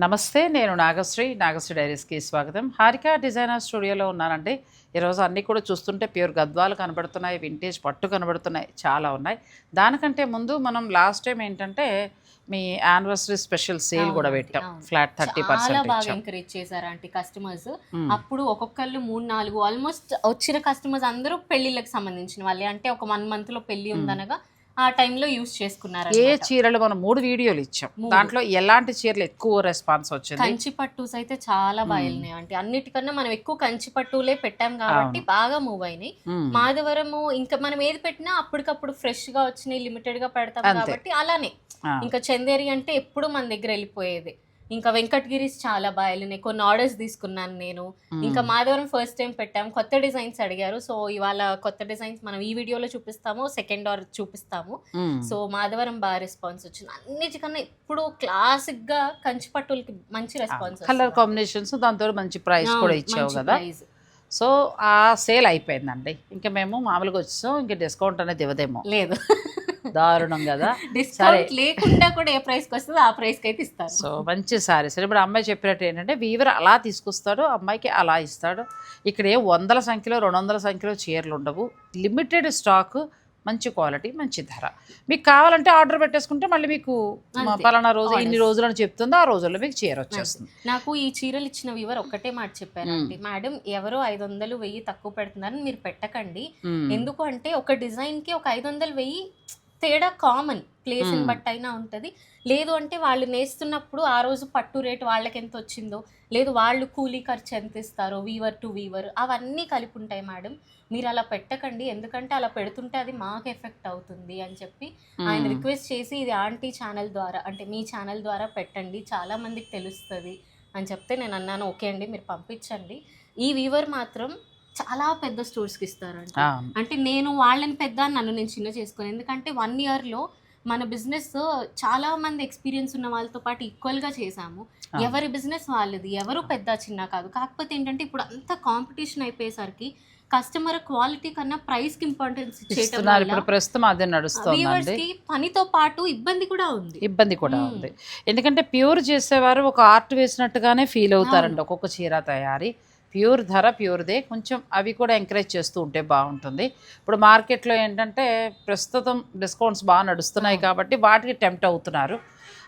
నమస్తే నేను నాగశ్రీ నాగశ్రీ డైరీస్కి స్వాగతం. హారిక డిజైనర్ స్టూడియోలో ఉన్నానండి. ఈరోజు అన్నీ కూడా చూస్తుంటే ప్యూర్ గద్వాలు కనబడుతున్నాయి వింటేజ్ పట్టు కనబడుతున్నాయి చాలా ఉన్నాయి. దానికంటే ముందు మనం లాస్ట్ టైం ఏంటంటే మీ యానివర్సరీ స్పెషల్ సేల్ కూడా పెట్టాం. ఫ్లాట్ థర్టీ పర్సెంట్ బాగా ఎంకరేజ్ చేశారు ఆంటీ కస్టమర్స్. అప్పుడు ఒక్కొక్కళ్ళు మూడు నాలుగు ఆల్మోస్ట్ వచ్చిన కస్టమర్స్ అందరూ పెళ్ళిళ్ళకి సంబంధించిన వాళ్ళే. అంటే ఒక వన్ మంత్లో పెళ్ళి ఉందనగా ఆ టైంలో యూస్ చేసుకున్నారు ఏ. చీరలు మనం మూడు వీడియోలు ఇచ్చాం. దాంట్లో ఎలాంటి చీరలు ఎక్కువ రెస్పాన్స్ వచ్చింది కంచి పట్టుస్ అయితే చాలా వెళ్ళినాయి అంటే అన్నిటికన్నా మనం ఎక్కువ కంచి పట్టులే పెట్టాం కాబట్టి బాగా మూవ్ అయినాయి. మాధవరము ఇంకా మనం ఏది పెట్టినా అప్పటికప్పుడు ఫ్రెష్గా వచ్చినాయి లిమిటెడ్గా పెడతాం. కాబట్టి అలానే. ఇంకా చందేరి అంటే ఎప్పుడు మన దగ్గర వెళ్ళిపోయేది ఇంకా వెంకటగిరీస్ చాలా బాగా వెళ్ళినాయి. కొన్ని ఆర్డర్స్ తీసుకున్నాను నేను. ఇంకా మాధవరం ఫస్ట్ టైం పెట్టాం. కొత్త డిజైన్స్ అడిగారు. సో ఇవాళ కొత్త డిజైన్స్ మనం ఈ వీడియోలో చూపిస్తాము. సెకండ్ ఆర్ చూపిస్తాము. సో మాధవరం బాగా రెస్పాన్స్ వచ్చింది. అన్నిటికన్నా ఇప్పుడు క్లాసిక్గా కంచి పట్టులకి మంచి రెస్పాన్స్ కలర్ కాంబినేషన్స్ దాంతో మంచి ప్రైస్ కూడా ఇచ్చావు కదా. సో ఆ సేల్ అయిపోయిందండి. ఇంకా మేము మామూలుగా వచ్చాం ఇంకా డిస్కౌంట్ అనేది ఇవ్వదేమో. లేదు. దారుణం కదా. డిస్కౌంట్ లేకుండా కూడా ఏ ప్రైస్కి వస్తుందో ఆ ప్రైస్కి అయితే ఇస్తారు. సో మంచి సారీస్ ఇప్పుడు అమ్మాయి చెప్పినట్టు ఏంటంటే వీవర్ అలా తీసుకొస్తాడు అమ్మాయికి అలా ఇస్తాడు. ఇక్కడ ఏ వందల సంఖ్యలో రెండు వందల సంఖ్యలో చీరలు ఉండవు. లిమిటెడ్ స్టాక్ మంచి క్వాలిటీ మంచి ధర మీకు కావాలంటే ఆర్డర్ పెట్టేసుకుంటే మళ్ళీ మీకు. పలానా రోజు ఇన్ని. రోజులు అని చెప్తుందో ఆ రోజుల్లో మీకు చీర వచ్చేస్తుంది నాకు ఈ చీరలు ఇచ్చిన వివర్ ఒక్కటే మాట చెప్పారండి మేడం ఎవరో ఐదు వందలు వెయ్యి తక్కువ పెడుతున్నారని మీరు పెట్టకండి. ఎందుకు అంటే ఒక డిజైన్కి ఒక ఐదు వందలు వెయ్యి తేడా కామన్ ప్లేస్ మ్మ్. బట్టి అయినా ఉంటది లేదు అంటే వాళ్ళు నేస్తున్నప్పుడు ఆ రోజు పట్టు రేట్ వాళ్ళకి ఎంత వచ్చిందో లేదు వాళ్ళు కూలీ ఖర్చు ఎంత ఇస్తారో వీవర్ టు వీవర్ అవన్నీ కలిపి ఉంటాయి మేడం మీరు అలా పెట్టకండి ఎందుకంటే అలా పెడుతుంటే అది మాకు ఎఫెక్ట్ అవుతుంది అని చెప్పి ఆయన. రిక్వెస్ట్ చేసి ఇది ఆంటీ ఛానల్ ద్వారా అంటే మీ ఛానల్ ద్వారా పెట్టండి చాలా మందికి తెలుస్తుంది అని చెప్తే నేను అన్నాను ఓకే అండి మీరు పంపించండి ఈ వీవర్ మాత్రం చాలా పెద్ద స్టోర్స్కి ఇస్తారండి ఆ, అంటే నేను వాళ్ళని పెద్ద నన్ను నేను చిన్న చేసుకుని. ఎందుకంటే వన్ ఇయర్లో మన బిజినెస్ చాలా మంది ఎక్స్పీరియన్స్ ఉన్న వాళ్ళతో పాటు ఈక్వల్గా చేసాము. ఎవరి బిజినెస్ వాళ్ళది? ఎవరు పెద్ద చిన్న కాదు. కాకపోతే ఏంటంటే ఇప్పుడు అంత కాంపిటీషన్ అయిపోయేసరికి కస్టమర్ క్వాలిటీ కన్నా ప్రైస్కి ఇంపార్టెన్స్ ఇప్పుడు ప్రస్తుతం అదే పనితో పాటు ఇబ్బంది కూడా ఉంది. ఇబ్బంది కూడా. ఉంది. ఎందుకంటే ప్యూర్ చేసేవారు ఒక ఆర్ట్ వేసినట్టుగానే ఫీల్ అవుతారండి. ఒక్కొక్క చీర తయారీ. ప్యూర్ ధర ప్యూర్దే కొంచెం అవి కూడా ఎంకరేజ్ చేస్తూ ఉంటే బాగుంటుంది. ఇప్పుడు మార్కెట్లో ఏంటంటే ప్రస్తుతం డిస్కౌంట్స్ బాగా నడుస్తున్నాయి కాబట్టి వాటికి టెంప్ట్ అవుతున్నారు.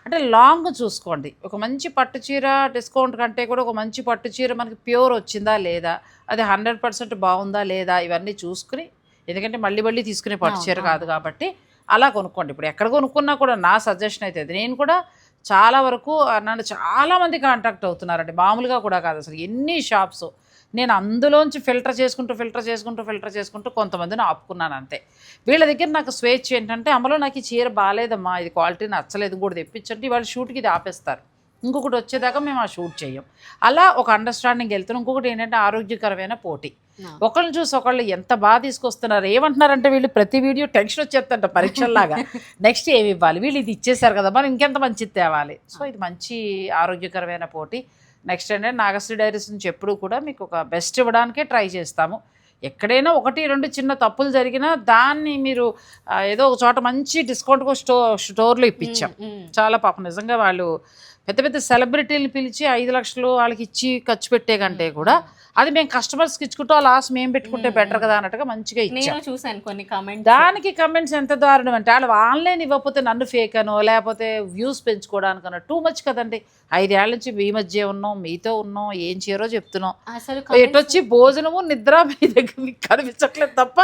అంటే లాంగ్ చూసుకోండి. ఒక మంచి పట్టు చీర డిస్కౌంట్ కంటే కూడా ఒక మంచి పట్టు చీర మనకి ప్యూర్ వచ్చిందా లేదా? అది హండ్రెడ్ పర్సెంట్ బాగుందా లేదా? ఇవన్నీ చూసుకుని ఎందుకంటే మళ్ళీ మళ్ళీ తీసుకునే పట్టు చీర కాదు కాబట్టి అలా కొనుక్కోండి. ఇప్పుడు ఎక్కడ కొనుక్కున్నా కూడా నా సజెషన్ అయితే. నేను కూడా చాలా వరకు నన్ను చాలా మంది కాంటాక్ట్ అవుతున్నారండి. మామూలుగా కూడా కాదు అసలు. ఎన్ని షాప్స్ నేను అందులోంచి ఫిల్టర్ చేసుకుంటూ ఫిల్టర్ చేసుకుంటూ ఫిల్టర్ చేసుకుంటూ కొంతమందిని ఆపుకున్నాను అంతే. వీళ్ళ దగ్గర నాకు స్వేచ్ఛ ఏంటంటే అమలో నాకు ఈ చీర బాగాలేదమ్మా ఇది క్వాలిటీ నచ్చలేదు. కూడా తెప్పించండి. వాళ్ళు షూట్కి ఇది ఆపేస్తారు. ఇంకొకటి వచ్చేదాకా మేము ఆ షూట్ చేయం. అలా ఒక అండర్స్టాండింగ్ వెళ్తున్నాం. ఇంకొకటి ఏంటంటే ఆరోగ్యకరమైన పోటీ. ఒకళ్ళని చూసి ఒకళ్ళు ఎంత బాగా తీసుకొస్తున్నారు ఏమంటున్నారంటే వీళ్ళు ప్రతి వీడియో టెన్షన్ వచ్చేస్తంట పరీక్షల్లాగా. నెక్స్ట్ ఏమి ఇవ్వాలి? వీళ్ళు ఇది ఇచ్చేసారు కదా మనం ఇంకెంత మంచిది తేవాలి సో ఇది మంచి ఆరోగ్యకరమైన పోటీ. నెక్స్ట్ ఏంటంటే నాగశ్రీ డైరీస్ నుంచి ఎప్పుడూ కూడా మీకు ఒక బెస్ట్ ఇవ్వడానికే ట్రై చేస్తాము. ఎక్కడైనా ఒకటి రెండు చిన్న తప్పులు జరిగినా దాన్ని మీరు ఏదో ఒక చోట మంచి డిస్కౌంట్ స్టో స్టోర్లో ఇప్పించాం. చాలా పాపం నిజంగా వాళ్ళు పెద్ద పెద్ద సెలబ్రిటీలు పిలిచి ఐదు లక్షలు వాళ్ళకి ఇచ్చి ఖర్చు పెట్టే కంటే కూడా అది మేము కస్టమర్స్కి ఇచ్చుకుంటూ లాస్ మేము పెట్టుకుంటే బెటర్ కదా అన్నట్టుగా మంచిగా నేను చూసాను కొన్ని కామెంట్స్ దానికి కమెంట్స్ ఎంత దారుణం అంటే వాళ్ళు ఆన్లైన్ ఇవ్వకపోతే నన్ను ఫేక్ అనో లేకపోతే వ్యూస్ పెంచుకోవడానికనో టూ మచ్ కదండి. ఐదేళ్ళ నుంచి మీ మధ్య ఉన్నాం మీతో ఉన్నాం ఏం చేయరో చెప్తున్నాం. అసలు ఎటొచ్చి భోజనము నిద్ర మీ దగ్గర మీకు కనిపించట్లేదు తప్ప.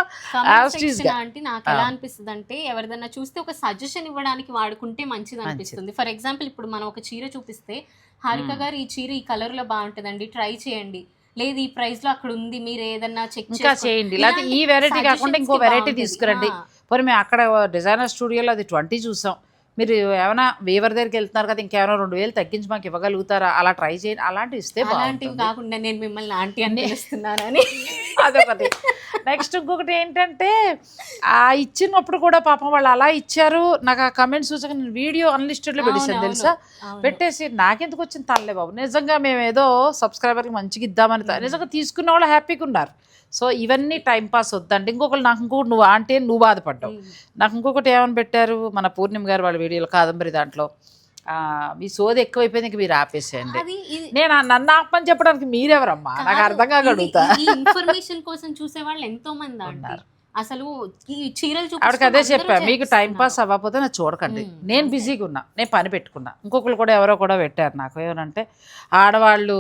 అంటే నాకు ఎలా అనిపిస్తుంది అంటే ఎవరిదన్నా చూస్తే ఒక సజెషన్ ఇవ్వడానికి వాడుకుంటే మంచిది అనిపిస్తుంది. ఫర్ ఎగ్జాంపుల్ ఇప్పుడు మనం ఒక చీర చూపిస్తే హారిక గారు ఈ చీర ఈ కలర్లో బాగుంటుందండి ట్రై చేయండి. లేదు ఈ ప్రైస్లో అక్కడ ఉంది మీరు ఏదన్నా చెక్ ఇంకా చేయండి. లేకపోతే ఈ వెరైటీ కాకుండా ఇంకో వెరైటీ తీసుకురండి. పోనీ మేము అక్కడ డిజైనర్ స్టూడియోలో అది ట్వంటీ చూసాం. మీరు ఏమైనా వీవర్ దగ్గరికి వెళ్తున్నారు కదా ఇంకేమైనా రెండు వేలు తగ్గించి మాకు ఇవ్వగలుగుతారా? అలా ట్రై చేయండి. అలాంటివి ఇస్తే అలాంటివి కాకుండా నేను మిమ్మల్ని ఆంటీ అని పిలుస్తున్నానని. అదొకటి. నెక్స్ట్ ఇంకొకటి ఏంటంటే ఆ ఇచ్చినప్పుడు కూడా పాపం వాళ్ళు అలా ఇచ్చారు. నాకు ఆ కమెంట్స్ చూసాక నేను వీడియో అన్లిస్టెడ్లో పెట్టేసాను తెలుసా. పెట్టేసి నాకెందుకు వచ్చింది తల్లే బాబు? నిజంగా మేము ఏదో సబ్స్క్రైబర్కి మంచిగా ఇద్దామని నిజంగా తీసుకున్న వాళ్ళు హ్యాపీగా ఉన్నారు. సో ఇవన్నీ టైం పాస్ వద్దండి. ఇంకొకరు నాకు ఇంకొకటి నువ్వు అంటే నువ్వు బాధపడ్డావు. నాకు ఇంకొకటి ఏమని పెట్టారు? మన పూర్ణిమ గారు వాళ్ళ వీడియోలో కాదంబరి దాంట్లో. మీ సోది ఎక్కువైపోయింది ఇంక మీరు ఆపేసేయండి. నేను నన్ను ఆపని చెప్పడానికి మీరెవరమ్మా? నాకు అర్థం అడుగుతా. ఇన్ఫర్మేషన్ కోసం చూసే వాళ్ళు ఎంతో మంది ఉన్నారు. అసలు ఈ చీరలు ఆవిడకి అదే చెప్పా మీకు టైం. పాస్ అవ్వకపోతే నాకు చూడకండి. నేను బిజీగా ఉన్నా నేను పని పెట్టుకున్నా. ఇంకొకరు కూడా ఎవరో కూడా పెట్టారు నాకు. ఏమనంటే ఆడవాళ్ళు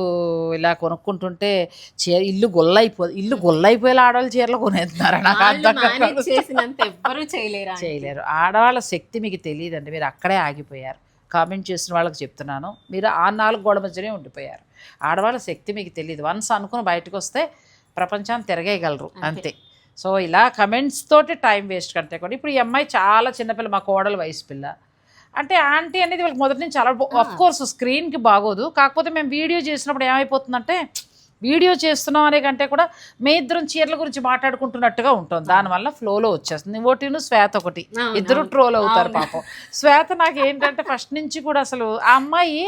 ఇలా కొనుక్కుంటుంటే చీర ఇల్లు గొల్లైపో ఇల్లు గొల్లైపోయేలా ఆడవాళ్ళు చీరలు కొనేస్తున్నారు. నాకు అర్థం చేయలేరా. చేయలేరు. ఆడవాళ్ళ శక్తి మీకు తెలియదండి. మీరు అక్కడే ఆగిపోయారు. కామెంట్ చేసిన వాళ్ళకి చెప్తున్నాను. మీరు ఆ నాలుగు గోడ మధ్యనే ఉండిపోయారు. ఆడవాళ్ళ శక్తి మీకు తెలియదు వన్స్ అనుకుని బయటకు వస్తే ప్రపంచాన్ని తిరగేయగలరు. అంతే. సో ఇలా కమెంట్స్ తోటి టైం వేస్ట్ కంటే కూడా ఇప్పుడు ఈ అమ్మాయి చాలా చిన్నపిల్ల మా కోడలు వయసు పిల్ల. అంటే ఆంటీ అనేది వాళ్ళకి మొదటి నుంచి చాలా ఆఫ్ కోర్స్ స్క్రీన్కి బాగోదు. కాకపోతే మేము వీడియో చేసినప్పుడు ఏమైపోతుందంటే వీడియో చేస్తున్నాం అనే కంటే కూడా మీ ఇద్దరం చీరల గురించి మాట్లాడుకుంటున్నట్టుగా ఉంటుంది. దానివల్ల ఫ్లోలో వచ్చేస్తుంది. ఓటీను శ్వేత ఒకటి. ఇద్దరు. ట్రోల్ అవుతారు. పాపం. శ్వేత నాకు ఏంటంటే ఫస్ట్ నుంచి కూడా అసలు ఆ అమ్మాయి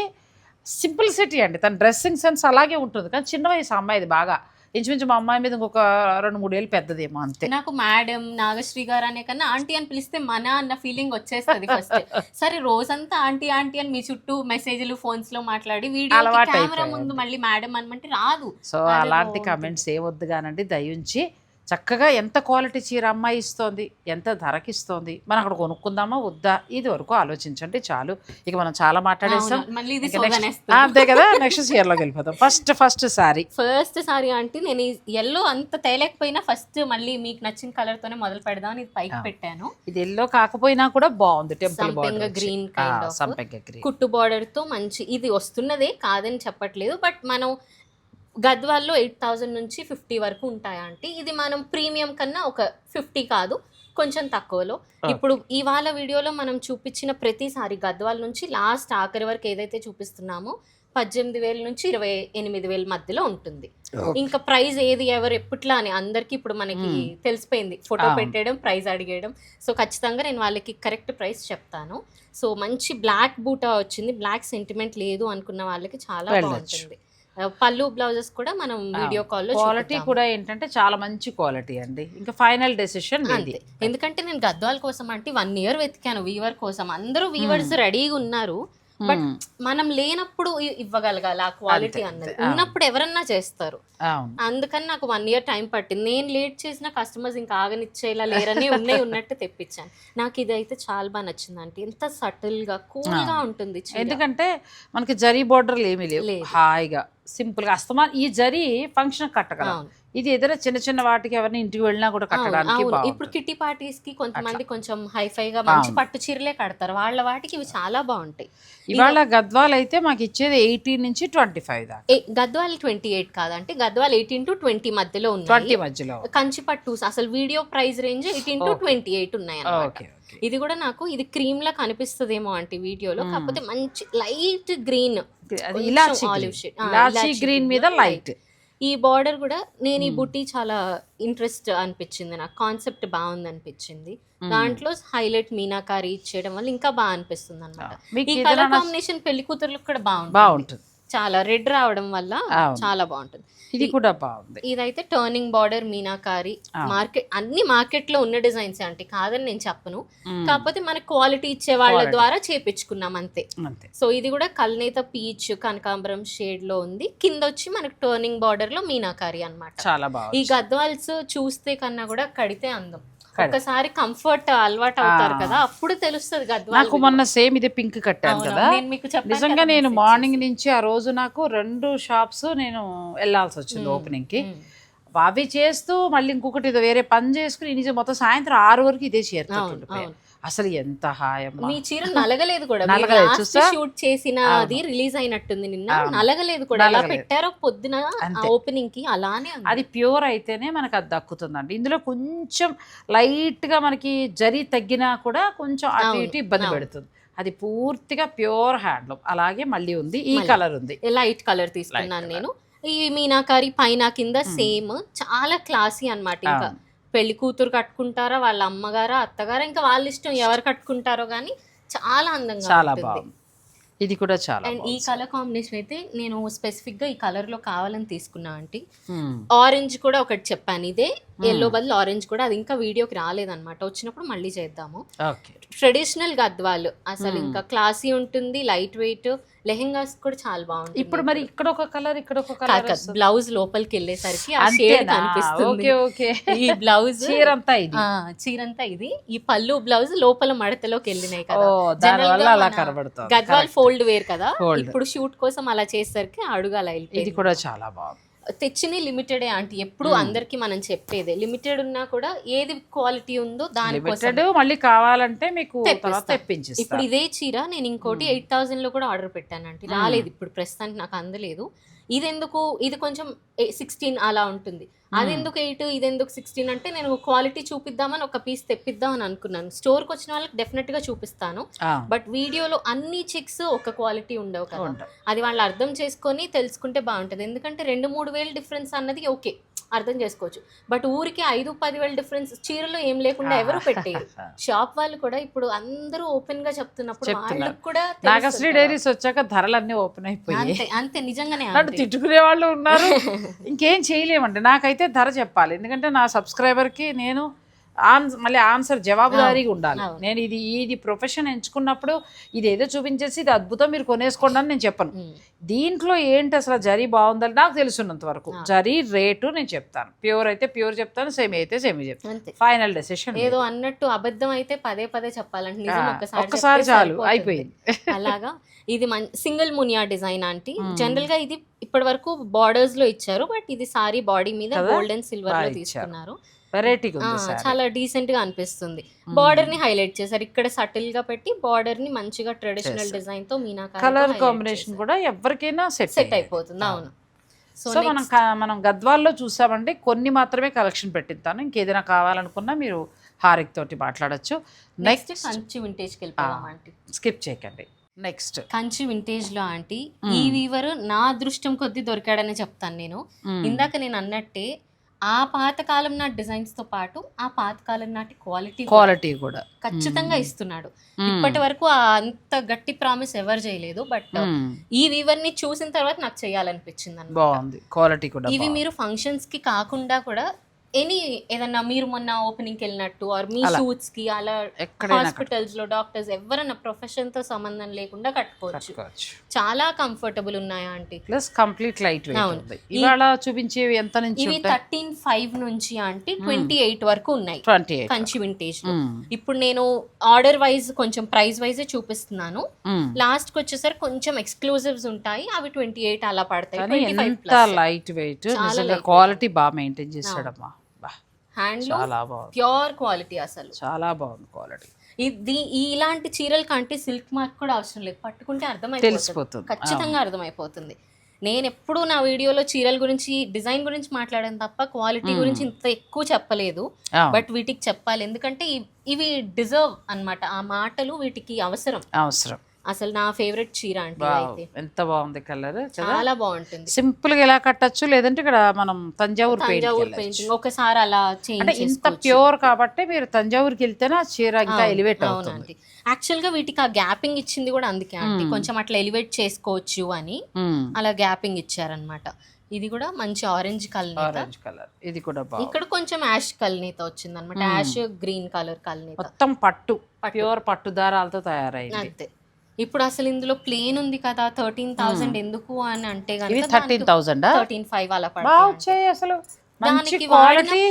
సింప్లిసిటీ అండి. తన డ్రెస్సింగ్ సెన్స్ అలాగే ఉంటుంది. కానీ చిన్న వయసు అమ్మాయిది బాగా. ఇంచుమించు మా అమ్మాయి మీద ఇంకొక రెండు మూడేళ్ళు పెద్దదేమో అంతే నాకు మేడం నాగశ్రీ గారు అనే కన్నా ఆంటీ అని పిలిస్తే మన అన్న ఫీలింగ్ వచ్చేస్తుంది ఫస్ట్ సరే రోజంతా ఆంటీ ఆంటీ అని మీ చుట్టూ మెసేజ్లు ఫోన్స్లో మాట్లాడి వీడియో కెమెరా. ముందు మళ్ళీ మేడం అనమంటే రాదు సో అలాంటి. కమెంట్స్ ఏ వద్దు కానండి దయించి చక్కగా ఎంత క్వాలిటీ చీర అమ్మాయి ఇస్తోంది ఎంత ధరకి ఇస్తోంది మనం అక్కడ కొనుక్కుందామా వద్దా? ఇది వరకు ఆలోచించండి చాలు. ఇక మనం చాలా మాట్లాడేస్తాం అంతే కదా నెక్స్ట్ చీరలోకి వెళ్ళిపోతాం first first saree first saree అంటే నేను ఎల్లో అంత తేలేకపోయినా ఫస్ట్ మళ్ళీ మీకు నచ్చిన కలర్ తోనే మొదలు పెడదాం అని ఇది పైకి. పెట్టాను. ఇది ఎల్లో కాకపోయినా కూడా బాగుంది టెంపుల్ బార్డర్ గ్రీన్ కుట్టు బార్డర్తో మంచి ఇది వస్తున్నదే కాదని చెప్పట్లేదు బట్ మనం గద్వాల్లో ఎయిట్ థౌజండ్ నుంచి ఫిఫ్టీ వరకు ఉంటాయా అంటే ఇది మనం ప్రీమియం కన్నా ఒక ఫిఫ్టీ కాదు కొంచెం తక్కువలో. ఇప్పుడు ఇవాళ వీడియోలో మనం చూపించిన ప్రతిసారి గద్వాల నుంచి లాస్ట్ ఆఖరి వరకు ఏదైతే చూపిస్తున్నామో పద్దెనిమిది వేల నుంచి ఇరవై ఎనిమిది వేల మధ్యలో ఉంటుంది. ఇంకా ప్రైస్ ఏది ఎవరు ఎప్పట్లా అని అందరికి ఇప్పుడు మనకి. తెలిసిపోయింది. ఫోటో. పెట్టేయడం ప్రైస్ అడిగేయడం. సో ఖచ్చితంగా నేను వాళ్ళకి కరెక్ట్ ప్రైస్ చెప్తాను. సో మంచి బ్లాక్ బూటా వచ్చింది. బ్లాక్ సెంటిమెంట్ లేదు అనుకున్న వాళ్ళకి చాలా. బాగుంటుంది. పళ్ళు బ్లౌజెస్ కూడా మనం వీడియో కాల్లో క్వాలిటీ కూడా ఏంటంటే చాలా మంచి క్వాలిటీ అండి. ఇంకా ఫైనల్ డెసిషన్ అంతే. ఎందుకంటే నేను గద్వాల కోసం అంటే వన్ ఇయర్ వెతికాను వీవర్ కోసం. అందరూ వీవర్స్ రెడీగా ఉన్నారు. బట్ మనం లేనప్పుడు ఇవ్వగలగాలి ఆ క్వాలిటీ అన్నది. ఉన్నప్పుడు ఎవరన్నా చేస్తారు. అందుకని నాకు వన్ ఇయర్ టైం పట్టింది. నేను లేట్ చేసిన కస్టమర్స్ ఇంకా ఆగనిచ్చేలా లేరని ఉన్నాయి ఉన్నట్టు తెప్పించాను. నాకు ఇది అయితే చాలా బాగా నచ్చింది అంటే ఎంత సటిల్గా కూల్గా ఉంటుంది. ఎందుకంటే మనకి జరీ బోర్డర్లు ఏమీ లేవు. హాయిగా సింపుల్గా. అస్తమా ఈ జరీ ఫంక్షన్ కట్టగలం. ఇది ఏదైనా చిన్న చిన్న వాటికి ఎవరిని ఇంటికి వెళ్ళినా కూడా కట్టడానికి. ఇప్పుడు కిట్టి పార్టీస్కి కొంతమంది కొంచెం హైఫై గా మంచి. పట్టు చీరలే కడతారు వాళ్ళ వాటికి ఇవి చాలా బాగుంటాయి ఇవాళ గద్వాల్ అయితే మాకు ఇచ్చేది ఎయిటీన్ నుంచి ట్వంటీ ఫైవ్ దాకా గద్వాల్ ట్వంటీ ఎయిట్ కాదంటే గద్వాల్ ఎయిటీన్ టు ట్వంటీ మధ్యలో ట్వంటీ ఉన్నాయి మధ్యలో కంచి పట్టు అసలు video price range eighteen to. Twenty eight ఉన్నాయి. ఓకే ఇది కూడా నాకు ఇది క్రీమ్ లా కనిపిస్తుందేమో అంటే వీడియోలో. కాకపోతే మంచి లైట్ గ్రీన్ అది కొంచెం ఇలాచీ olive green. shade. ఆ, ఇలాచీ ఇలాచీ గ్రీన్ మీద లైట్ ఈ బార్డర్ కూడా నేను ఈ Hmm. బుట్టి చాలా ఇంట్రెస్ట్ అనిపించింది నాకు కాన్సెప్ట్ బాగుంది అనిపించింది దాంట్లో హైలైట్ మీనాకారి ఇచ్చేయడం వల్ల ఇంకా బాగా అనిపిస్తుంది అనమాట ఈ కలర్ కాంబినేషన్ పెళ్ళి కూతుర్లకు కూడా బాగుంటుంది. బాగుంటుంది. చాలా రెడ్ రావడం వల్ల. చాలా బాగుంటుంది. ఇది కూడా బాగుంది. ఇదైతే టర్నింగ్ బార్డర్ మీనాకారి. మార్కెట్ అన్ని మార్కెట్లో ఉన్న డిజైన్స్ అంటే కాదని నేను చెప్పను. కాకపోతే మనకి క్వాలిటీ ఇచ్చే వాళ్ళ. ద్వారా చేపించుకున్నాం అంతే. సో ఇది కూడా కల్నేత పీచ్ కనకాంబరం షేడ్లో ఉంది. కింద వచ్చి మనకి టర్నింగ్ బార్డర్లో మీనాకారి అన్నమాట. చాలా ఈ బాగుంది గద్వాల్స్ చూస్తే కన్నా కూడా కడితే అందం. ఒక్కసారి కంఫర్ట్ అలవాటు అవుతారు. కదా అప్పుడు తెలుస్తుంది గద్వాల్ నాకు మొన్న సేమ్ ఇదే పింక్ కట్టాను కదా నేను మీకు నిజంగా కదా నేను మార్నింగ్. నుంచి ఆ రోజు నాకు రెండు షాప్స్ నేను వెళ్ళాల్సి వచ్చింది. ఓపెనింగ్కి. అవి చేస్తూ మళ్ళీ ఇంకొకటి వేరే పని చేసుకుని నిజం మొత్తం సాయంత్రం ఆరు వరకు ఇదే చేరుతుంటుండే అవును అసలు ఎంత హాయమ్మా మీ చీర నలగలేదు కూడా నలగలేదు, చూసా? షూట్ చేసిన. అది రిలీజ్ అయినట్టుంది నిన్న. నలగలేదు కూడా నలగలేదు. పెట్టారో పొద్దున. ఓపెనింగ్కి అలానే. అది ప్యూర్ అయితేనే మనకు అది దక్కుతుందండి ఇందులో కొంచెం లైట్గా మనకి జరి తగ్గినా కూడా కొంచెం అటు ఇటు ఇబ్బంది. పెడుతుంది అది పూర్తిగా ప్యూర్ హ్యాండ్లూమ్ అలాగే మళ్ళీ ఉంది ఈ. కలర్ ఉంది లైట్ కలర్ తీసుకున్నాను. నేను ఈ మీనాకారి పైన కింద. సేమ్ చాలా క్లాసీ అన్నమాట ఇంకా. పెళ్ళి కూతురు కట్టుకుంటారా వాళ్ళ అమ్మగారా అత్తగారా ఇంకా వాళ్ళ ఇష్టం ఎవరు కట్టుకుంటారో కానీ చాలా అందంగా చాలా బాగుంది. ఇది కూడా చాలా అండ్ ఈ కలర్ కాంబినేషన్ అయితే నేను స్పెసిఫిక్గా ఈ కలర్లో కావాలని తీసుకున్నా మ్మ్. ఆరెంజ్ కూడా ఒకటి చెప్పాను ఇదే. ఎల్లో బదులు ఆరెంజ్ కూడా అది ఇంకా వీడియోకి రాలేదన్నమాట. వచ్చినప్పుడు మళ్ళీ చేద్దాము. ఓకే ట్రెడిషనల్ గద్వాలు అసలు ఇంకా క్లాసీ ఉంటుంది లైట్ వెయిట్ లెహెంగాస్ కూడా చాలా బాగుంటుంది. ఇప్పుడు మరి ఇక్కడ ఒక కలర్ ఇక్కడ ఒక కలర్ బ్లౌజ్ లోపలికి వెళ్ళేసరికి ఆ షేడ్ కనిపిస్తుంది. Okay okay. ఈ బ్లౌజ్ చీరంతా ఇది. చీరంతా ఇది. ఈ పళ్ళు బ్లౌజ్ లోపల మడతలోకి వెళ్ళినాయి కదా. గద్వాల్. ఫోల్డ్ వేర్ కదా. ఇప్పుడు షూట్ కోసం అలా చేసేసరికి అడుగు అలా ఇది కూడా చాలా బాగుంది. తెచ్చిన లిమిటెడే ఆంటీ ఎప్పుడు. అందరికి మనం చెప్పేదే. లిమిటెడ్ ఉన్నా కూడా ఏది క్వాలిటీ ఉందో లిమిటెడ్ మళ్ళీ కావాలంటే మీకు ఇప్పుడు ఇదే చీర నేను ఇంకోటి ఎయిట్ థౌసండ్లో కూడా ఆర్డర్ పెట్టాను అంటే Hmm. రాలేదు ఇప్పుడు ప్రస్తుతానికి నాకు అందలేదు. ఇది ఎందుకు ఇది కొంచెం సిక్స్టీన్ అలా ఉంటుంది. అది ఎందుకు ఎయిట్ ఇది ఎందుకు సిక్స్టీన్ అంటే నేను క్వాలిటీ చూపిద్దామని ఒక పీస్ తెప్పిద్దామని అనుకున్నాను. స్టోర్కి వచ్చిన వాళ్ళకి డెఫినెట్గా చూపిస్తాను. బట్ వీడియోలో అన్ని చెక్స్ ఒక క్వాలిటీ ఉండవు కదా. అది వాళ్ళు అర్థం చేసుకొని తెలుసుకుంటే బాగుంటుంది. ఎందుకంటే రెండు మూడు వేలు డిఫరెన్స్ అన్నది ఓకే అర్థం చేసుకోవచ్చు. బట్ ఊరికి ఐదు పది వేల డిఫరెన్స్ చీరలో ఏం లేకుండా ఎవరు పెట్టేయరు. షాప్ వాళ్ళు కూడా ఇప్పుడు అందరూ ఓపెన్గా చెప్తున్నప్పుడు. వాళ్ళకి కూడా నాగశ్రీ. డైరీస్ వచ్చాక ధరలన్నీ ఓపెన్ అయిపోయాయి. అంతే అంతే నిజంగానే. తిట్టుకునే వాళ్ళు ఉన్నారు. ఇంకేం చేయలేమండి. నాకైతే ధర చెప్పాలి. ఎందుకంటే నా సబ్స్క్రైబర్కి నేను ఆన్ మళ్ళీ ఆన్సర్ జవాబుదారీగా ఉండాలి. నేను ఇది ఇది ప్రొఫెషన్ ఎంచుకున్నప్పుడు ఇది ఏదో చూపించేసి ఇది అద్భుతం మీరు కొనేసుకోండి అని నేను చెప్పను. దీంట్లో ఏంటి అసలు జరీ బాగుందని నాకు తెలుసున్నంత వరకు. జరీ రేటు నేను చెప్తాను ప్యూర్ అయితే ప్యూర్ చెప్తాను సేమ్ అయితే సేమ్ చెప్తాను ఫైనల్ డెసిషన్ ఏదో అన్నట్టు అబద్ధం అయితే పదే పదే చెప్పాలంటే నిజం ఒక్కసారి చాలు. అయిపోయింది అలాగా ఇది సింగిల్ మునియా డిజైన్ ఆంటీ Hmm. జనరల్గా ఇది ఇప్పటి వరకు బార్డర్స్లో ఇచ్చారు బట్ ఇది సారీ బాడీ మీద కదా? గోల్డ్ అండ్ సిల్వర్లో. తీసుకున్నారు వెరైటీగా చాలా డీసెంట్గా అనిపిస్తుంది. బార్డర్ని హైలైట్ చేశారు. ఇక్కడ సటిల్గా పెట్టి బార్డర్ని మంచిగా ట్రెడిషనల్. డిజైన్తో మీనాకారి కలర్ కాంబినేషన్ కూడా ఎవరికైనా సెట్ సెట్ అయిపోతుంది. అవును. సో మనం మనం గద్వాల్లో చూసామంటే కొన్ని మాత్రమే కలెక్షన్ పెట్టిస్తాను ఇంకేదైనా కావాలనుకున్నా మీరు హారిక్ తోటి మాట్లాడొచ్చు. నెక్స్ట్ కంచి వింటేజ్కి వెళ్ళిపోదాం ఆంటీ. స్కిప్ చేయకండి. నెక్స్ట్ కంచి వింటేజ్లో ఆంటీ ఈ వీవర్ నా అదృష్టం కొద్దీ దొరికాడని చెప్తాను నేను. ఇందాక నేను అన్నట్టే ఆ పాతకాలం నాటి డిజైన్స్తో పాటు ఆ పాతకాలం నాటి క్వాలిటీ క్వాలిటీ కూడా ఖచ్చితంగా ఇస్తున్నాడు. ఇప్పటి వరకు ఆ అంత గట్టి ప్రామిస్ ఎవరు చేయలేదు బట్. ఈ వీవర్ని చూసిన తర్వాత నాకు చేయాలనిపించింది బాగుంది క్వాలిటీ కూడా ఇవి. మీరు ఫంక్షన్స్కి కాకుండా కూడా ఎనీ ఏదన్నా మీరు మొన్న ఓపెనింగ్ వెళ్ళినట్టు ఆర్ మీ. షూట్స్కి అలా హాస్పిటల్స్లో డాక్టర్స్ ఎవరైనా ప్రొఫెషన్తో సంబంధం లేకుండా కట్టుకోవచ్చు. చాలా కంఫర్టబుల్ ఉన్నాయా aunty plus complete light weight ఇవాళ చూపించేవి ఎంత నుంచి ఇవి థర్టీన్ ఫైవ్ నుంచి ఆంటీ ట్వంటీ ఎయిట్ వరకు ఉన్నాయి. ట్వంటీ కంచి వింటేజ్లో. ఇప్పుడు నేను ఆర్డర్ వైజ్ కొంచెం ప్రైస్ వైజ్ చూపిస్తున్నాను. లాస్ట్కి వచ్చేసరికి కొంచెం ఎక్స్క్లూజివ్స్ ఉంటాయి. అవి ట్వంటీ ఎయిట్ అలా పడతాయి. లైట్ వెయిట్ క్వాలిటీ బాగా మెయింటైన్ చేశాడమ్మా. బా, హ్యాండ్ చాలా బాగుంది. ప్యూర్ క్వాలిటీ అసలు. చాలా బాగుంది క్వాలిటీ ఇది ఇలాంటి చీరల కంటే సిల్క్ మార్క్ కూడా అవసరం లేదు. పట్టుకుంటే అర్థమైపోతుంది. ఖచ్చితంగా అర్థమైపోతుంది. నేను ఎప్పుడు నా వీడియోలో చీరల గురించి డిజైన్ గురించి మాట్లాడాను తప్ప క్వాలిటీ గురించి ఇంత ఎక్కువ చెప్పలేదు. బట్ వీటికి చెప్పాలి. ఎందుకంటే ఇవి డిజర్వ్ అన్నమాట. ఆ మాటలు వీటికి అవసరం. అవసరం. అసలు నా ఫేవరెట్ చీర అంటే ఎంత బాగుంది కలర్ చాలా బాగుంటుంది. సింపుల్గా ఎలా కట్టచ్చు? లేదంటే ఇక్కడ మనం తంజావూరు తంజావూర్ పెయింట్ పెయింటింగ్ ఒకసారి అలా చేంజ్ అంటే ఇంత ప్యూర్ కాబట్టి మీరు తంజావూరుకి వెళ్తేనే ఆ చీర ఇంకా ఎలివేట్ అవుతుంది. యాక్చువల్గా వీటికి ఆ గ్యాపింగ్ ఇచ్చింది కూడా అందుకే అంటే కొంచెం అట్లా ఎలివేట్ చేసుకోవచ్చు అని మ్మ్. అలా గ్యాపింగ్ ఇచ్చారనమాట ఇది కూడా మంచి ఆరెంజ్ కలర్ ఆరెంజ్ కలర్ ఇది కూడా ఇక్కడ కొంచెం యాష్ కల్నీత వచ్చింది అనమాట యాష్ గ్రీన్ కలర్ కల్నీత మొత్తం పట్టు. పట్టు. ప్యూర్ పట్టు దారాలతో తయారైంది. అంతే. ఇప్పుడు అసలు ఇందులో ప్లేన్ ఉంది కదా థర్టీన్ థౌసండ్ ఎందుకు అని అంటే కనుక థర్టీన్ థౌసండ్ థర్టీన్ ఫైవ్ అలా వచ్చాయి అసలు దానికి క్వాలిటీ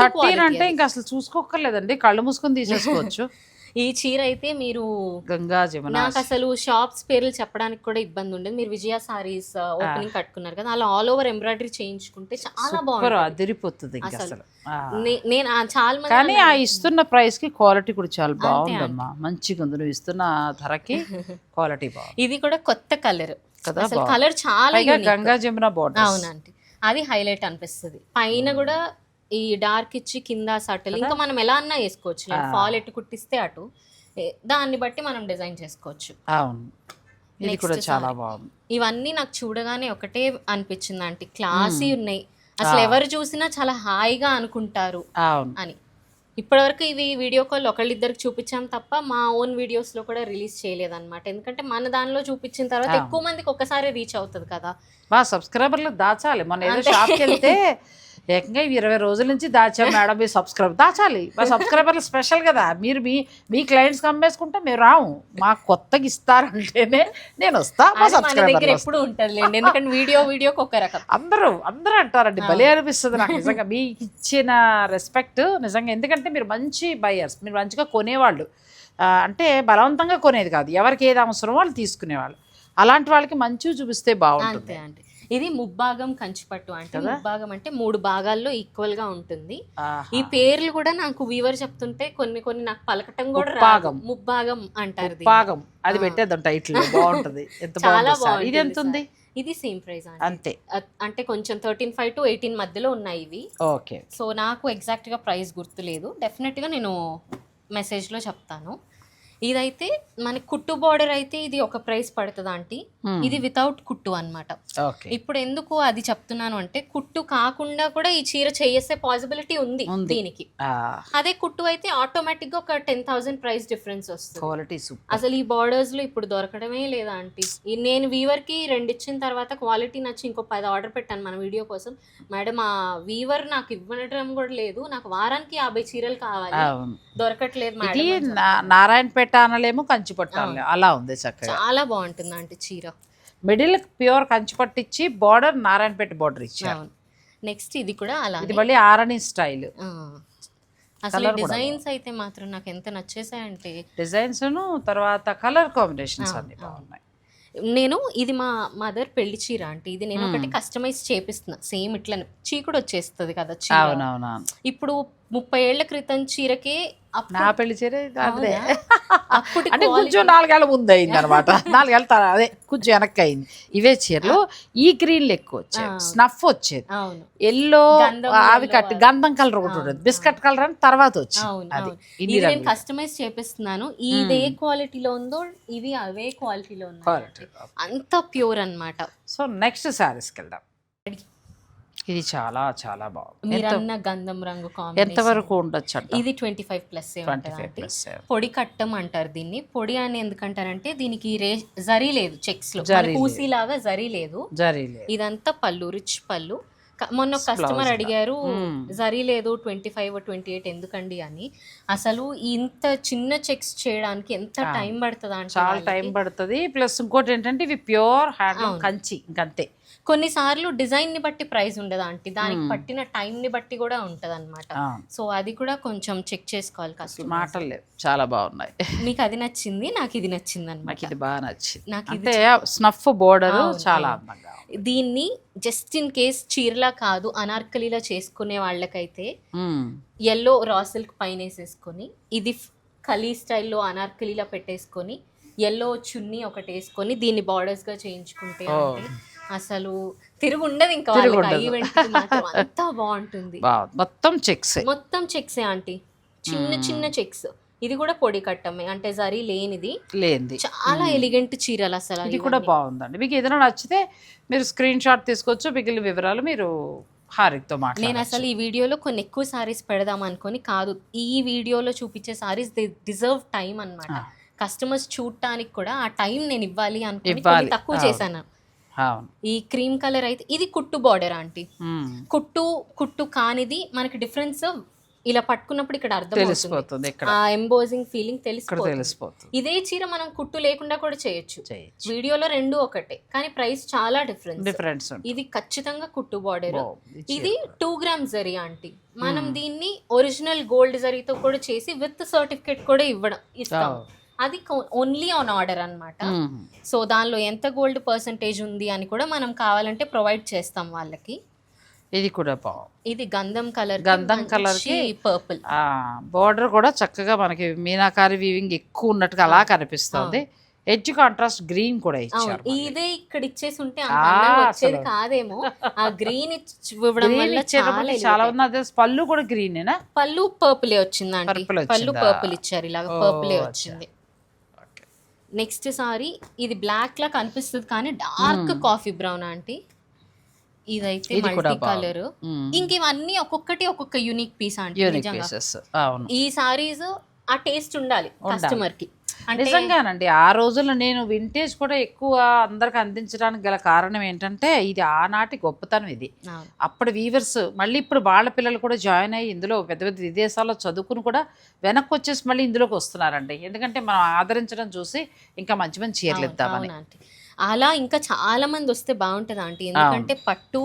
థర్టీన్ అంటే. ఇంకా అసలు చూసుకోకర్లేదండి కళ్ళు మూసుకొని తీసేసుకోవచ్చు. ఈ చీర అయితే మీరు గంగా జమున నాకు అసలు షాప్స్ పేర్లు చెప్పడానికి కూడా ఇబ్బంది ఉండదు. మీరు విజయ సారీస్ ఓపెనింగ్ కట్టుకున్నారు కదా అలా ఆల్ ఓవర్ ఎంబ్రాయిడరీ చేయించుకుంటే చాలా బాగుంటుంది. అదిరిపోతుంది అసలు. నేను చాలా మంది కానీ ఆ. ఇస్తున్న ప్రైస్కి క్వాలిటీ కూడా చాలా బాగుందమ్మా. మంచిగా ఉంది. నువ్వు ఇస్తున్న ధరకి క్వాలిటీ బాగుంది. ఇది కూడా కొత్త కలర్ కదా అసలు బాగుంది. కలర్ చాలా. గంగా జమున బార్డర్ అవునండి. అది హైలైట్ అనిపిస్తుంది. పైన కూడా ఈ డార్క్ ఇచ్చి కింద సటిల్ ఇంకా మనం ఎలా అన్నా వేసుకోవచ్చు. ఫాల్ ఎటు కుట్టిస్తే అటు. దాన్ని బట్టి మనం డిజైన్ చేసుకోవచ్చు. అవును. ఇది Next కూడా చాలా. బాగుంది. ఇవన్నీ నాకు చూడగానే ఒకటే అనిపించింది ఆంటీ. క్లాసీ ఉన్నాయి. అసలు ఎవరు చూసినా చాలా హాయిగా అనుకుంటారు అని. ఇప్పటివరకు ఇవి వీడియో కాల్ ఒకళ్ళిద్దరికి చూపించాం తప్ప మా ఓన్ వీడియోస్లో కూడా రిలీజ్ చేయలేదన్నమాట. ఎందుకంటే మన దానిలో చూపించిన తర్వాత ఎక్కువ మందికి ఒక్కసారి రీచ్ అవుతుంది కదా. మా సబ్స్క్రైబర్లు దాచాలి. ఏదో షాప్కి వెళ్తే ఏకంగా ఇవి ఇరవై రోజుల నుంచి దాచాం మేడం మీ సబ్స్క్రైబ్ దాచాలి. మా సబ్స్క్రైబర్లు స్పెషల్ కదా. మీరు మీ మీ క్లయింట్స్కి అమ్మేసుకుంటే మేము రాము. మాకు కొత్తగా ఇస్తారంటేనే నేను వస్తా మా సబ్స్క్రైబర్లు ఎప్పుడు ఉంటుంది ఎందుకంటే వీడియో వీడియోకి ఒక రకం. అందరూ అందరూ అంటారండి భలే అనిపిస్తుంది నాకు నిజంగా. మీకు ఇచ్చిన రెస్పెక్ట్ నిజంగా. ఎందుకంటే మీరు మంచి బయర్స్ మీరు మంచిగా కొనేవాళ్ళు. అంటే బలవంతంగా కొనేది కాదు. ఎవరికి ఏది అవసరమో వాళ్ళు తీసుకునేవాళ్ళు. అలాంటి వాళ్ళకి మంచిగా చూపిస్తే బాగుంటుంది. ఇది ముబ్బాగం కంచిపట్టు అంటే ముబ్బాగం అంటే మూడు భాగాల్లో ఈక్వల్గా ఉంటుంది. ఈ పేర్లు కూడా నాకు వీవర్ చెప్తుంటే కొన్ని కొన్ని నాకు పలకటం కూడా. ముప్పాగం. ముబ్బాగం అంటారు. పాగం అది పెట్టేద్దాం టైటిల్ బాగుంటుంది. ఎంత చాలా. బాగుంటుంది ఇది ఎంత ఉంది. ఇది సేమ్ ప్రైస్ అంతే. అంటే కొంచెం థర్టీన్ ఫైవ్ టు ఎయిటీన్ మధ్యలో ఉన్నాయి ఇవి. ఓకే. సో నాకు ఎగ్జాక్ట్గా ప్రైస్ గుర్తులేదు. డెఫినెట్గా నేను మెసేజ్లో చెప్తాను. ఇదైతే మన కుట్టు బార్డర్ అయితే ఇది ఒక ప్రైస్ పడుతుంది ఆంటీ. Hmm. ఇది వితౌట్ కుట్టు అన్నమాట. ఓకే ఇప్పుడు ఎందుకు అది చెప్తున్నాను అంటే కుట్టు కాకుండా కూడా ఈ చీర చేసే పాసిబిలిటీ ఉంది. దీనికి. అదే కుట్టు అయితే ఆటోమేటిక్గా ఒక టెన్ థౌసండ్ ప్రైస్ డిఫరెన్స్ వస్తుంది. క్వాలిటీ అసలు ఈ బార్డర్స్లో ఇప్పుడు దొరకడమే లేదా ఆంటీ. నేను వీవర్కి రెండు ఇచ్చిన తర్వాత క్వాలిటీ నచ్చి ఇంకో పది ఆర్డర్ పెట్టాను మన వీడియో కోసం. మేడం ఆ వీవర్ నాకు ఇవ్వడం కూడా లేదు. నాకు వారానికి యాభై చీరలు కావాలి. దొరకట్లేదు ఇది నారాయణపేట అనలేము కంచిపట్టు అనలేము అలా ఉంది చక్కగా. చాలా బాగుంటుంది ఆంటీ చీర. మిడిల్ ప్యూర్ కంచిపట్టు ఇచ్చి బార్డర్ నారాయణపేట బార్డర్ ఇచ్చారు. నెక్స్ట్ ఇది కూడా అలా ఇది మళ్ళీ ఆరణి స్టైల్. అసలు డిజైన్స్ అయితే మాత్రం నాకు ఎంత నచ్చేసాయంటే. డిజైన్స్ తర్వాత కలర్ కాంబినేషన్స్ అన్ని బాగున్నాయి. నేను ఇది మా మదర్ పెళ్ళి చీర అంటే ఇది నేను ఒకటి కస్టమైజ్ చేపిస్తున్నా. సేమ్ ఇట్లా చీకుడు వచ్చేస్తుంది కదా చీర. ఇప్పుడు ముప్పై ఏళ్ళ క్రితం చీరకే నా పెళ్ళి చీర అదే అంటే కొంచెం నాలుగేళ్ళ ముందు అయింది అనమాట నాలుగేళ్ళ తర్వాత అదే కొంచెం వెనక్కి అయింది. ఇవే చీరలు ఈ గ్రీన్ ఎక్కువ వచ్చేది స్నఫ్ వచ్చేది. ఎల్లో అవి కట్టి గంధం కలర్ ఒకటి ఉంటుంది. బిస్కెట్ కలర్ అని తర్వాత వచ్చింది. అది ఇది నేను కస్టమైజ్ చేపిస్తున్నాను. ఇది ఏ క్వాలిటీలో ఉందో ఇవి అవే క్వాలిటీలో ఉన్నాయి. Quality. అంత ప్యూర్ అన్నమాట. సో నెక్స్ట్ శారీస్కి వెళ్దాం. ఇది చాలా చాలా బాగుంది. గంధం రంగు ఎంత వరకు ఉండొచ్చు ఇది ట్వంటీ ఫైవ్ ప్లస్ పొడి కట్టం అంటారు దీన్ని. పొడి అని ఎందుకంటారంటే దీనికి రే జరీ లేదు చెక్స్లో. పూసి లాగా జరీ లేదు. ఇదంతా పళ్ళు రిచ్ పళ్ళు. మొన్న కస్టమర్ అడిగారు జరీ లేదు ట్వంటీ ఫైవ్ ట్వంటీ ఎయిట్ ఎందుకండి అని. అసలు ఇంత చిన్న చెక్స్ చేయడానికి ఎంత టైం పడుతుందా అంటే చాలా? టైం పడుతుంది. ప్లస్ ఇంకోటి ఏంటంటే ఇవి ప్యూర్ హ్యాండ్ కంచి ఇంకంతే. కొన్నిసార్లు డిజైన్ని బట్టి ప్రైస్ ఉండదు ఆంటీ? దానికి పట్టిన టైం ని బట్టి కూడా ఉంటది అనమాట సో అది కూడా కొంచెం చెక్ చేసుకోవాలి కస్టమర్ మాటలు లేవు. చాలా బాగున్నాయి. మీకు అది నచ్చింది నాకు ఇది నచ్చింది అనమాట నాకు ఇది బాగా నచ్చింది. నాకు అంటే స్నఫ్ బోర్డర్ చాలా. దీన్ని జస్ట్ ఇన్ కేస్ చీరలా కాదు అనార్కలిలా చేసుకునే వాళ్ళకైతే. ఎల్లో రా సిల్క్ పైన వేసేసుకొని ఇది కలీ స్టైల్లో అనార్కలిలా పెట్టేసుకొని ఎల్లో చున్నీ ఒకటి వేసుకొని దీన్ని borders గా చేయించుకుంటే అసలు తిరుగు ఉండదు ఇంకా. ఈవెంట్ మాత్రం. అంతా బాగుంటుంది. మొత్తం చెక్స్ మొత్తం చెక్సే ఆంటీ. చిన్న చిన్న చెక్స్ ఇది కూడా పొడి కట్టమే. అంటే జరీ లేనిది. లేనిది. చాలా ఎలిగెంట్ చీరలు అసలు ఇది కూడా బాగుందండి. మీకు ఏదైనా నచ్చితే మీరు స్క్రీన్ షాట్ తీసుకోవచ్చు. మిగిలిన వివరాలు మీరు హారిక్తో నేను మాట్లాడారు అసలు ఈ వీడియోలో కొన్ని ఎక్కువ సారీస్ పెడదాం అనుకొని కాదు. ఈ వీడియోలో చూపించే సారీస్ ది డిజర్వ్ టైం అన్నమాట. ఆ. కస్టమర్స్ చూడటానికి కూడా ఆ టైం నేను ఇవ్వాలి అనుకుని తక్కువ. చేశాను. ఈ క్రీమ్ కలర్ అయితే ఇది కుట్టు బార్డర్ ఆంటీ. కుట్టు కుట్టు కానిది మనకి డిఫరెన్స్ ఇలా పట్టుకున్నప్పుడు ఇక్కడ అర్థం తెలిసిపోతుంది ఆ ఎంబోజింగ్ ఫీలింగ్ తెలిసిపోతుంది. ఇదే చీర మనం కుట్టు లేకుండా కూడా చేయొచ్చు. వీడియోలో రెండు ఒకటే కానీ ప్రైస్ చాలా డిఫరెన్స్ డిఫరెన్స్ ఇది ఖచ్చితంగా కుట్టు బార్డర్. ఇది టూ గ్రామ్స్ జరీ ఆంటీ. మనం దీన్ని ఒరిజినల్ గోల్డ్ జరీతో కూడా చేసి విత్ సర్టిఫికేట్ కూడా ఇవ్వడం ఇస్తాం. Oh. అది ఓన్లీ ఆన్ ఆర్డర్ అన్నమాట. మ్మ్. సో దానిలో ఎంత గోల్డ్ పర్సంటేజ్ ఉంది అని కూడా మనం కావాలంటే ప్రొవైడ్ చేస్తాం వాళ్ళకి. ఇది కూడా బాగుంది ఇది గంధం కలర్ గంధం colour కి పర్పుల్ ఆ బోర్డర్ కూడా చక్కగా మనకి మీనాకారి వీవింగ్ ఎక్కువ ఉన్నట్టుగా అలా కనిపిస్తుంది. ఎడ్జ్ కాంట్రాస్ట్ గ్రీన్ కూడా ఇచ్చారు ఇదే ఇక్కడ ఇచ్చేసి ఉంటే వచ్చేది. కాదేమో. ఆ గ్రీన్ ఇవ్వడం గ్రీన్ వల్ల చాలా ఉంది అదే పళ్ళు కూడా గ్రీనేనా పళ్ళు పర్పులే వచ్చింది ఆంటీ Purple పళ్ళు? పర్పుల్ ఇచ్చారు ఇలాగ పర్పులే. వచ్చింది. నెక్స్ట్ సారీ ఇది బ్లాక్ లా కనిపిస్తుంది కానీ డార్క్ కాఫీ బ్రౌన్ ఆంటీ. ఇదైతే మల్టీ కలర్ మ్మ్. ఇంక ఇవన్నీ ఒక్కొక్కటి ఒక్కొక్క యూనిక్ పీస్ అవును. ఈ సారీస్ ఆ టేస్ట్ ఉండాలి కస్టమర్కి. అంటే నిజంగానండి. ఆ రోజుల్లో నేను వింటేజ్ కూడా ఎక్కువ అందరికి అందించడానికి గల కారణం ఏంటంటే ఇది ఆనాటి గొప్పతనం ఇది. అప్పుడు వీవర్స్ మళ్ళీ ఇప్పుడు వాళ్ళ పిల్లలు కూడా జాయిన్ అయ్యి ఇందులో పెద్ద పెద్ద విదేశాల్లో చదువుకుని కూడా వెనక్కి వచ్చేసి మళ్ళీ ఇందులోకి వస్తున్నారండి. ఎందుకంటే మనం ఆదరించడం చూసి ఇంకా మంచి మంచి చీరలు ఇద్దామని. అలా ఇంకా చాలా మంది వస్తే బాగుంటది ఆంటీ. ఎందుకంటే పట్టు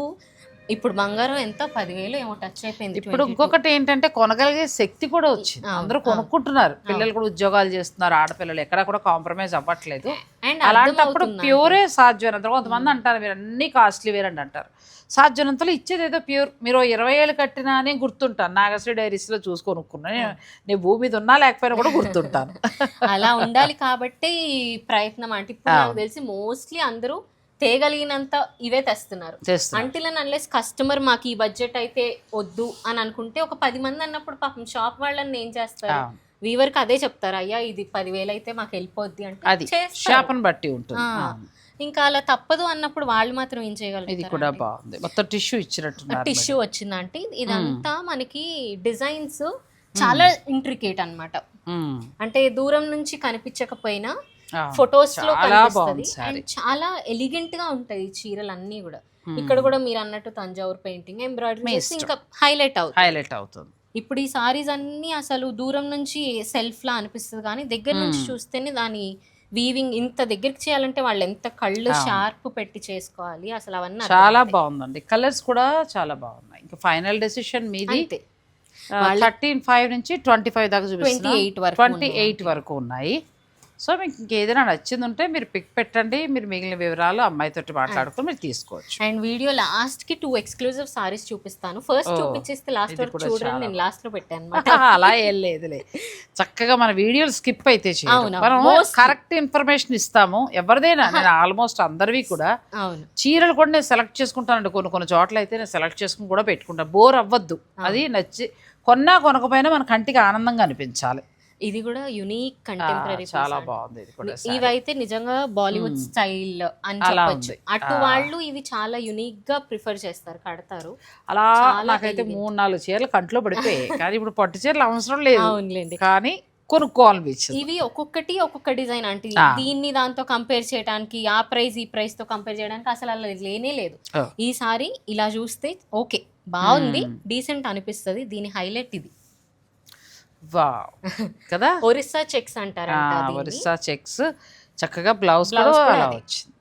ఇప్పుడు బంగారం ఎంత? పదివేలు ఏమో టచ్ అయిపోయింది ఇప్పుడు 22. ఇంకొకటి ఏంటంటే కొనగలిగే శక్తి కూడా వచ్చింది. అందరూ. కొనుక్కుంటున్నారు. పిల్లలు కూడా ఉద్యోగాలు చేస్తున్నారు. ఆడపిల్లలు ఎక్కడ కూడా కాంప్రమైజ్ అవ్వట్లేదు. అండ్ అలాంటప్పుడు ప్యూరే సాధ్యమైనంత కొంతమంది అంటారు మీరు అన్ని కాస్ట్లీ వేరండి అంటారు. సాధ్యమైనంతలో ఇచ్చేది ఏదో ప్యూర్. మీరు ఇరవై ఏళ్ళు కట్టినా అని గుర్తుంటాను. నాగశ్రీ డైరీస్లో చూసి కొనుక్కున్నా. నేను- భూమి మీద ఉన్నా లేకపోయినా కూడా గుర్తుంటాను. అలా ఉండాలి కాబట్టి ప్రయత్నం. అంటే ఇప్పుడు నాకు తెలిసి మోస్ట్లీ అందరూ తేగలిగినంత ఇవే తెస్తున్నారు. అంటిల్ అండ్ అన్లెస్ కస్టమర్ మాకు ఈ బడ్జెట్ అయితే వద్దు అని అనుకుంటే ఒక పది మంది అన్నప్పుడు పాపం షాప్ వాళ్ళని ఏం చేస్తారు. వీవర్కి అదే చెప్తారు అయ్యా ఇది పదివేలు అయితే మాకు వెళ్ళిపోద్ది అంటే. షాప్ని బట్టి ఉంటుంది. ఇంకా అలా తప్పదు అన్నప్పుడు వాళ్ళు మాత్రం ఏం ఇది చేయగలుగుతారు కూడా బాగుంది. మొత్తం టిష్యూ ఇచ్చినట్టున్నారు టిష్యూ వచ్చిందంటే ఇదంతా మనకి డిజైన్స్ చాలా ఇంట్రికేట్ అన్నమాట. ఉమ్. అంటే దూరం నుంచి కనిపించకపోయినా. ఫొటోస్లో కనిపిస్తది. అండ్ చాలా ఎలిగెంట్గా ఉంటాయి చీరలు అన్ని కూడా. ఇక్కడ కూడా మీరు అన్నట్టు తంజావూరు పెయింటింగ్ ఎంబ్రాయిడరీ. ఇంకా హైలైట్ అవుతుంది. హైలైట్ అవుతుంది. ఇప్పుడు ఈ సారీస్ అన్ని అసలు దూరం నుంచి సెల్ఫ్ లా అనిపిస్తుంది కానీ దగ్గర నుంచి Hmm. చూస్తేనే దాని వీవింగ్ ఇంత దగ్గరికి చేయాలంటే వాళ్ళు ఎంత కళ్ళు. షార్ప్ పెట్టి చేసుకోవాలి. అసలు అవన్నీ చాలా. బాగుందండి. కలర్స్ కూడా చాలా బాగున్నాయి. ఇంకా ఫైనల్ డెసిషన్ మీది. థర్టీన్ ఫైవ్ నుంచి ట్వంటీ ఫైవ్ దాకా ట్వంటీ. ఎయిట్ వరకు ఉన్నాయి. సో మీకు ఇంకేదైనా నచ్చింది ఉంటే మీరు పిక్ పెట్టండి మీరు మిగిలిన వివరాలు అమ్మాయితోటి మాట్లాడుకుని మీరు తీసుకోవచ్చు. అండ్ వీడియో లాస్ట్కి టూ ఎక్స్క్లూజివ్ సారీస్ చూపిస్తాను. ఫస్ట్ చూపించేస్తే లాస్ట్ వరకు చూడండి నేను లాస్ట్లో పెట్టాను అలా ఏం లేదులే. చక్కగా మన వీడియోలు స్కిప్ అయితే మనం. కరెక్ట్ ఇన్ఫర్మేషన్ ఇస్తాము. ఎవరిదైనా నేను ఆల్మోస్ట్ అందరివి కూడా చీరలు కూడా నేను సెలెక్ట్ చేసుకుంటానండి. కొన్ని కొన్ని చోట్ల అయితే నేను సెలెక్ట్ చేసుకుని కూడా పెట్టుకుంటాను బోర్ అవ్వద్దు. అది నచ్చి కొన్నా కొనకపోయినా మన కంటికి ఆనందంగా అనిపించాలి. ఇది కూడా యునిక్ కంటెంపరీ చాలా బాగుంది. ఇవైతే నిజంగా బాలీవుడ్ స్టైల్ అని చెప్పొచ్చు. అటు. వాళ్ళు ఇవి చాలా యునిక్గా ప్రిఫర్ చేస్తారు కడతారు అలా నాకైతే. మూడు నాలుగు చీరలు కంట్లో పడిపోయాయి కానీ ఇప్పుడు పట్టు చీరలు అవసరం లేదు అవునులేండి కానీ కొనుక్కోవాలనిపించింది ఇవి ఒక్కొక్కటి ఒక్కొక్క డిజైన్ అంటే. దీన్ని దాంతో కంపేర్ చేయడానికి ఆ ప్రైస్ ఈ ప్రైస్తో కంపేర్ చేయడానికి అసలు అలా లేనే లేదు. ఈసారి ఇలా చూస్తే ఓకే బాగుంది. డీసెంట్ అనిపిస్తుంది దీని హైలైట్ ఇది వావ్. కదా? ఒరిస్సా చెక్స్ దీన్ని. ఒరిస్సా చెక్స్. చక్కగా బ్లౌజ్ అలా. వచ్చింది.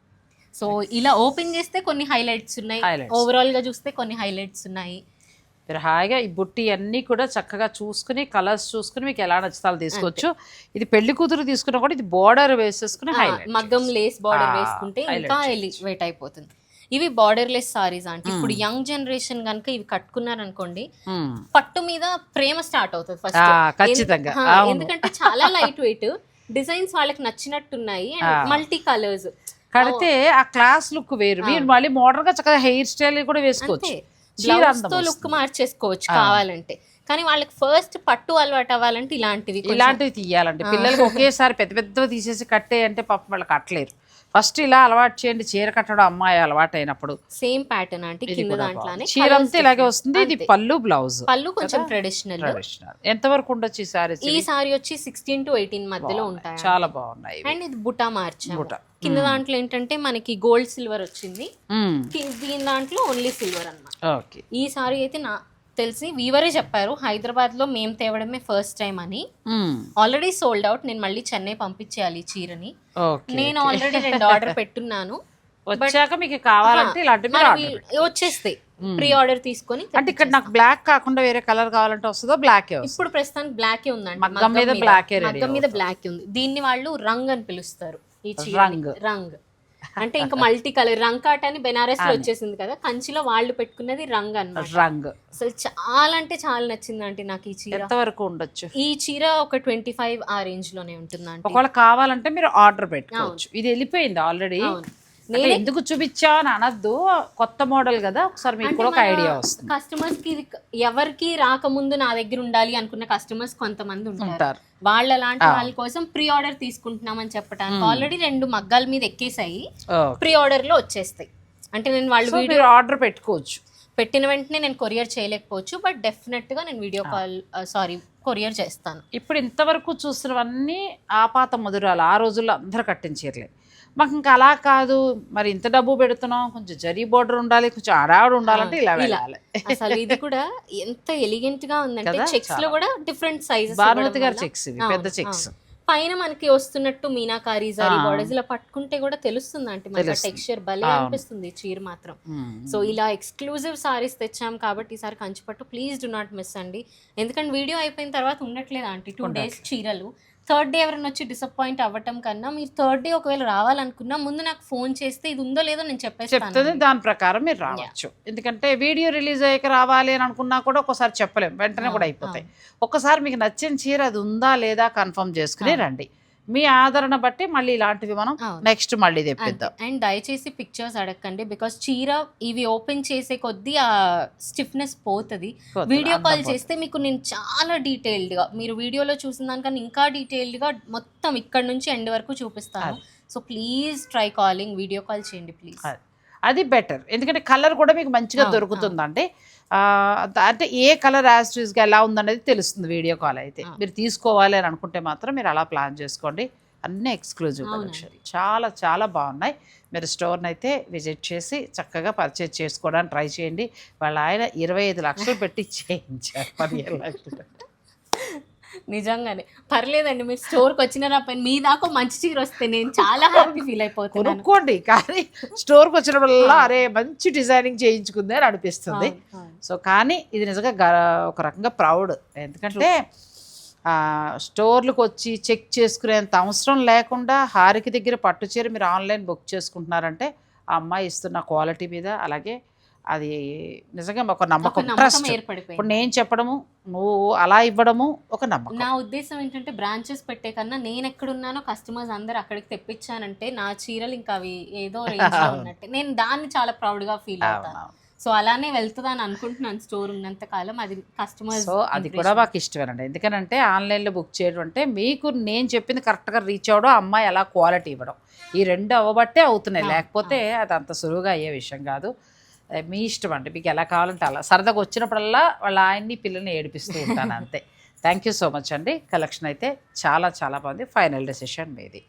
సో ఇలా ఓపెన్ చేస్తే కొన్ని హైలైట్స్ ఉన్నాయి. ఓవరాల్గా చూస్తే కొన్ని హైలైట్స్ ఉన్నాయి. మీరు హాయిగా ఈ బుట్టి అన్నీ కూడా చక్కగా చూసుకుని కలర్స్ చూసుకుని మీకు ఎలా నచ్చుతాలో తీసుకోవచ్చు. ఇది పెళ్ళి కూతురు తీసుకున్నా కూడా ఇది బోర్డర్ వేసేసుకుని మగ్గం లేస్ బార్డర్ వేసుకుంటే ఇంకా. ఎలివేట్ అయిపోతుంది. ఇవి బార్డర్ లెస్ సారీస్ అంటే ఇప్పుడు యంగ్ జనరేషన్ కనుక ఇవి కట్టుకున్నారనుకోండి పట్టు మీద ప్రేమ స్టార్ట్ అవుతుంది ఫస్ట్. ఎందుకంటే చాలా లైట్ వెయిట్ డిజైన్స్ వాళ్ళకి నచ్చినట్టున్నాయి. మల్టీ కలర్స్ కడితే ఆ క్లాస్ లుక్ వేరు. మీరు మళ్ళీ మోడర్న్గా చక్కగా హెయిర్ స్టైల్ కూడా వేసుకోవచ్చు. తో. లుక్ మార్చేసుకోవచ్చు కావాలంటే. కానీ వాళ్ళకి ఫస్ట్ పట్టు అలవాటు అవ్వాలంటే ఇలాంటివి ఇలాంటివి తీయాలండి. పిల్లలకి ఒకేసారి పెద్ద పెద్దవి తీసేసి కట్టే అంటే పాపం వాళ్ళు కట్టలేరు. ఫస్ట్ ఇలా అలవాటు చేయండి. చీర కట్టడం అమ్మాయి అలవాటు అయినప్పుడు సేమ్ ప్యాటర్న్ అంటే కింద దాంట్లోనే. చీర అంతా ఇలాగే. వస్తుంది. ఇది. పళ్ళు బ్లౌజ్. పళ్ళు కొంచెం ట్రెడిషనల్ ట్రెడిషనల్ ఎంతవరకు ఉండొచ్చు ఈ సారీస్ ఈ సారీ వచ్చి సిక్స్టీన్ టు ఎయిటీన్ మధ్యలో ఉంటాయి చాలా బాగున్నాయి. అండ్ ఇది బుటా బుట్ట. కింద దాంట్లో ఏంటంటే మనకి గోల్డ్ సిల్వర్ వచ్చింది. దీని దాంట్లో ఓన్లీ సిల్వర్ అన్నమాట. ఓకే. ఈ సారీ అయితే నా తెలిసి వీవరే చెప్పారు హైదరాబాద్లో మేము తేవడమే ఫస్ట్ టైం అని. ఆల్రెడీ సోల్డ్ అవుట్ నేను మళ్ళీ చెన్నై పంపించేయాలి ఈ చీరని. నేను ఆల్రెడీ రెండు ఆర్డర్ పెట్టున్నాను. వచ్చాక మీకు కావాలంటే వచ్చేస్తాయి. ప్రీ ఆర్డర్ తీసుకొని అంటే ఇక్కడ నాకు బ్లాక్ కాకుండా వేరే కలర్ కావాలంటే వస్తుందో బ్లాక్ ఇప్పుడు ప్రస్తుతానికి బ్లాక్ ఉందండి. మగ్గం మీద ready మగ్గం మీద బ్లాక్ ఉంది. దీన్ని వాళ్ళు రంగ్ అని పిలుస్తారు ఈ చీర రంగ్. రంగ్. అంటే ఇంకా మల్టీ కలర్ రంగ్ కాట్ అని బెనారస్లో వచ్చేసింది కదా కంచిలో వాళ్ళు పెట్టుకున్నది రంగ్ అన్నమాట. రంగ్. అసలు చాలా అంటే చాలా నచ్చింది అంటే నాకు ఈ చీర. ఎంతవరకు ఉండొచ్చు? ఈ చీర ఒక ట్వంటీ ఫైవ్ ఆ రేంజ్లోనే ఉంటుంది ఒకవేళ కావాలంటే మీరు ఆర్డర్ పెట్టుకోవచ్చు. ఇది వెళ్ళిపోయింది ఆల్రెడీ అంటే ఎందుకు చూపించా అని అనద్దు. కొత్త మోడల్ కదా ఒకసారి మీకు కూడా ఒక ఐడియా వస్తుంది. కస్టమర్స్కి ఎవరికి రాకముందు నా దగ్గర ఉండాలి అనుకున్న కస్టమర్స్ కొంతమంది ఉంటారు. వాళ్ళ లాంటి వాళ్ళ కోసం ప్రీ ఆర్డర్ తీసుకుంటున్నామని చెప్పడానికి ఆల్రెడీ రెండు మగ్గాల మీద ఎక్కేసాయి. ప్రీ ఆర్డర్లో వచ్చేస్తాయి. అంటే నేను వాళ్ళు వీడియో ఆర్డర్ పెట్టుకోవచ్చు. పెట్టిన వెంటనే నేను కొరియర్ చేయలేకపోవచ్చు బట్ డెఫినెట్గా నేను వీడియో కాల్ సారీ కొరియర్ చేస్తాను. ఇప్పుడు ఇంతవరకు చూసినవన్నీ ఆపాత మధురాలు. ఆ రోజుల్లో అందరూ కట్టిన చీరలే మాకు ఇంకా అలా కాదు మరి ఇంత డబ్బు పెడుతున్నాం కొంచెం జరీ బోర్డర్ ఉండాలి కొంచెం అడావుడు ఉండాలంటే ఇలా. వెళ్ళాలి అసలు ఇది కూడా ఎంత ఎలిగెంట్గా ఉందంటే? చెక్స్లో. కూడా డిఫరెంట్ సైజెస్ భానుమతి గారి చెక్స్ ఇవి పెద్ద చెక్స్ పైన మనకి వస్తున్నట్టు మీనాకారి జరీ. బార్డర్స్ ఇలా పట్టుకుంటే కూడా తెలుస్తుంది అంటే మనకి. టెక్స్చర్ భలే. అనిపిస్తుంది చీర మాత్రం సో ఇలా ఎక్స్క్లూజివ్ సారీస్ తెచ్చాం కాబట్టి ఈసారి కంచిపట్టు ప్లీజ్ డు నాట్ మిస్ అండి ఎందుకంటే వీడియో అయిపోయిన తర్వాత ఉండట్లేదు ఆంటీ టూ డేస్ చీరలు థర్డ్ డే ఎవరైనా వచ్చి డిసప్పాయింట్ అవ్వటం కన్నా మీరు థర్డ్ డే ఒకవేళ రావాలనుకున్నా ముందు నాకు ఫోన్ చేస్తే ఇది ఉందో లేదో నేను చెప్తుంది చెప్పేస్తాను దాని ప్రకారం మీరు రావచ్చు. ఎందుకంటే వీడియో రిలీజ్ అయ్యాక రావాలి అని అనుకున్నా కూడా ఒక్కోసారి చెప్పలేం వెంటనే కూడా అయిపోతాయి. ఒక్కసారి మీకు నచ్చిన చీర అది ఉందా లేదా కన్ఫర్మ్ చేసుకుని. రండి. మీ ఆదరణ బట్టి మళ్ళీ ఇలాంటివి మనం. నెక్స్ట్ మళ్ళీ తెప్పిద్దాం. అండ్ దయచేసి పిక్చర్స్ అడగండి బికాస్ చీర ఇవి ఓపెన్ చేసే కొద్దీ ఆ స్టిఫ్నెస్ పోతుంది. Video call. చేస్తే మీకు నేను చాలా డీటెయిల్డ్గా మీరు వీడియోలో చూసిన దానికన్నా ఇంకా డీటెయిల్డ్గా మొత్తం ఇక్కడ నుంచి ఎండ్ వరకు చూపిస్తాను. So please try calling video call చేయండి ప్లీజ్ అది. బెటర్ ఎందుకంటే కలర్ కూడా మీకు మంచిగా దొరుకుతుందండి. అంటే ఏ కలర్ యాస్ట్రీస్గా ఎలా ఉందనేది తెలుస్తుంది వీడియో కాల్ అయితే. మీరు తీసుకోవాలి అని అనుకుంటే మాత్రం మీరు అలా ప్లాన్ చేసుకోండి. అన్నీ ఎక్స్క్లూజివ్. కలెక్షన్ చాలా చాలా బాగున్నాయి. మీరు స్టోర్ని అయితే విజిట్ చేసి చక్కగా పర్చేజ్ చేసుకోవడానికి ట్రై చేయండి. వాళ్ళ ఆయన ఇరవై ఐదు లక్షలు పెట్టి చేయించారు. పదిహేను లక్షలు. నిజంగానే. పర్లేదండి మీరు స్టోర్కి వచ్చిన పని మీ దాకా మంచి చీర వస్తే నేను చాలా హ్యాపీ ఫీల్ అయిపోతున్నాను కొనుక్కోండి కానీ స్టోర్కి వచ్చినప్పుడల్లా అరే మంచి డిజైనింగ్ చేయించుకుంది అని అనిపిస్తుంది. సో కానీ ఇది నిజంగా ఒక రకంగా ప్రౌడ్. ఎందుకంటే స్టోర్లకు వచ్చి చెక్ చేసుకునేంత అవసరం లేకుండా హారిక దగ్గర పట్టు చీర మీరు ఆన్లైన్ బుక్ చేసుకుంటున్నారంటే ఆ అమ్మాయి ఇస్తున్న క్వాలిటీ మీద అలాగే అది నిజంగా ఒక నమ్మకం ట్రస్ట్ ఇప్పుడు నేను చెప్పడము నువ్వు అలా ఇవ్వడము ఒక నమ్మకం. నా ఉద్దేశం ఏంటంటే బ్రాంచెస్ పెట్టే కన్నా నేను ఎక్కడున్నానో కస్టమర్స్ అందరు అక్కడికి తెప్పించానంటే నా చీరలు ఇంకా అవి ఏదో ఉన్నట్టే. నేను దాన్ని చాలా ప్రౌడ్గా ఫీల్ అవుతాను. సో అలానే వెళ్తుందని అనుకుంటున్నాను స్టోర్ ఉన్నంత కాలం. అది కస్టమర్స్ సో అది కూడా మాకు ఇష్టమేనండి. ఎందుకనంటే ఆన్లైన్లో బుక్ చేయడం అంటే మీకు నేను చెప్పింది కరెక్ట్గా రీచ్ అవ్వడం అమ్మాయి అలా క్వాలిటీ ఇవ్వడం. ఈ రెండు అవ్వబట్టే అవుతున్నాయి. లేకపోతే అది అంత సులువుగా అయ్యే విషయం కాదు. మీ ఇష్టం అండి. మీకు ఎలా కావాలంటే అలా. సరదాగా వచ్చినప్పుడల్లా వాళ్ళ ఆయన్ని పిల్లల్ని ఏడిపిస్తూ ఉంటాను అంతే. థ్యాంక్ యూ సో మచ్ అండి. కలెక్షన్ అయితే చాలా చాలా బాగుంది. ఫైనల్ డెసిషన్ మీది.